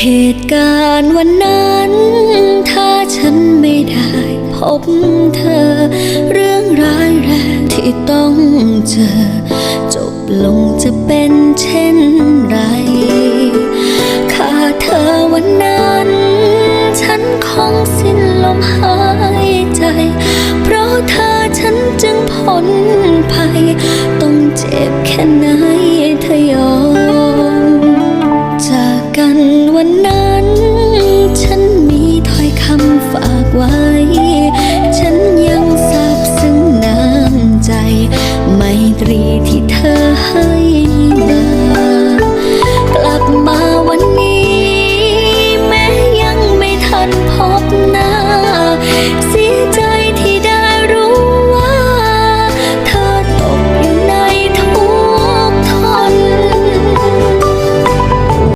เหตุการณ์วันนั้น ถ้าฉันไม่ได้พบเธอ เรื่องร้ายแรงที่ต้องเจอ จบลงจะเป็นเช่นไรขาดเธอวันนั้น ฉันคงสิ้นลมหายใจ เพราะเธอฉันจึงพ้นภัยต้องเจ็บแค่ไหนเธอยอ ที่เธอ